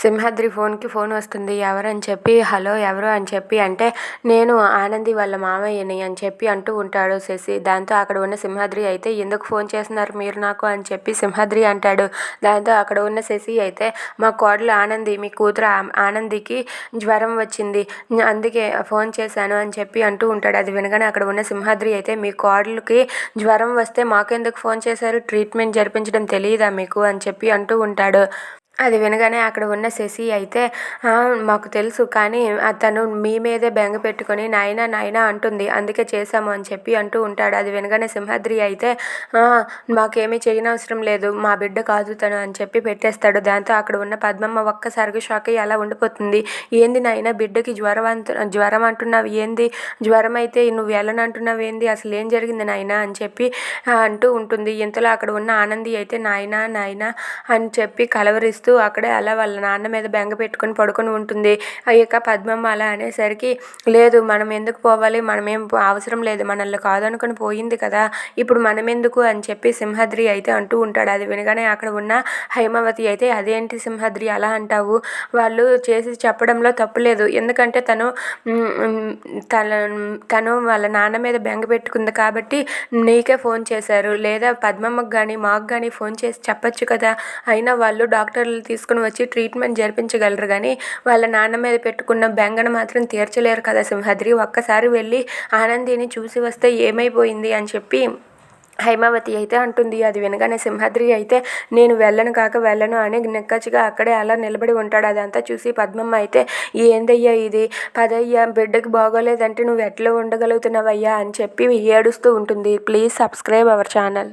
సింహాద్రి ఫోన్కి ఫోన్ వస్తుంది. ఎవరని చెప్పి హలో ఎవరు అని చెప్పి అంటే నేను ఆనంది వాళ్ళ మామయ్యని అని చెప్పి అంటూ ఉంటాడు శశి. దాంతో అక్కడ ఉన్న సింహాద్రి అయితే ఎందుకు ఫోన్ చేస్తున్నారు మీరు నాకు? అని చెప్పి సింహాద్రి అంటాడు. దాంతో అక్కడ ఉన్న శశి అయితే మా కోడలు ఆనంది మీ కూతురు ఆనందికి జ్వరం వచ్చింది. అందుకే ఫోన్ చేశాను అని చెప్పి అంటూ ఉంటాడు. అది వినగానే అక్కడ ఉన్న సింహాద్రి అయితే మీ కోడలుకి జ్వరం వస్తే మాకెందుకు ఫోన్ చేశారు? ట్రీట్మెంట్ జరిపించడం తెలియదా మీకు? అని చెప్పి అంటూ ఉంటాడు. అది వినగానే అక్కడ ఉన్న శశి అయితే మాకు తెలుసు కానీ అతను మీ మీదే బెంగ పెట్టుకొని నాయన నాయన అంటుంది. అందుకే చేశాము అని చెప్పి అంటూ ఉంటాడు. అది వినగానే సింహాద్రి అయితే మాకేమీ చేయనవసరం లేదు మా బిడ్డ కాదు తను అని చెప్పి పెట్టేస్తాడు. దాంతో అక్కడ ఉన్న పద్మమ్మ ఒక్కసారిగా షాక్ అయ్యి అలా ఉండిపోతుంది. ఏంది నాయన బిడ్డకి జ్వరం అంటు జ్వరం అంటున్నావు ఏంది? జ్వరం అయితే నువ్వు వెళ్ళనంటున్నావు ఏంది? అసలు ఏం జరిగింది నాయన? అని చెప్పి అంటూ ఉంటుంది. ఇంతలో అక్కడ ఉన్న ఆనంది అయితే నాయన నాయన అని చెప్పి కలవరిస్తూ ఏడుస్తూ అక్కడే అలా వాళ్ళ నాన్న మీద బెంగ పెట్టుకొని పడుకొని ఉంటుంది. అయ్యక పద్మమ్మ అలా అనేసరికి లేదు మనం ఎందుకు పోవాలి? మనమేం అవసరం లేదు. మనల్ని కాదనుకొని పోయింది కదా. ఇప్పుడు మనం ఎందుకు అని చెప్పి సింహాద్రి అయితే అంటూ ఉంటాడు. అది వినగానే అక్కడ ఉన్న హైమావతి అయితే అదేంటి సింహాద్రి అలా అంటావు? వాళ్ళు చేసి చెప్పడంలో తప్పు లేదు. ఎందుకంటే తను తన తను వాళ్ళ నాన్న మీద బెంగ పెట్టుకుంది కాబట్టి నీకే ఫోన్ చేశారు. లేదా పద్మమ్మకు కానీ మాకు కానీ ఫోన్ చేసి చెప్పచ్చు కదా. అయినా వాళ్ళు డాక్టర్లు తీసుకుని వచ్చి ట్రీట్మెంట్ జరిపించగలరు. కానీ వాళ్ళ నాన్న మీద పెట్టుకున్న బెంగను మాత్రం తీర్చలేరు కదా సింహాద్రి. ఒక్కసారి వెళ్ళి ఆనందిని చూసి వస్తే ఏమైపోయింది అని చెప్పి హైమావతి అయితే అంటుంది. అది వినగానే సింహాద్రి అయితే నేను వెళ్ళను కాక వెళ్ళను అని నిక్కచ్చిగా అక్కడే అలా నిలబడి ఉంటాడు. అదంతా చూసి పద్మమ్మ అయితే ఏందయ్యా ఇది? పదయ్యా బిడ్డకి బాగోలేదంటే నువ్వు ఎట్లా ఉండగలుగుతున్నావయ్యా? అని చెప్పి ఏడుస్తూ ఉంటుంది. Please subscribe our channel.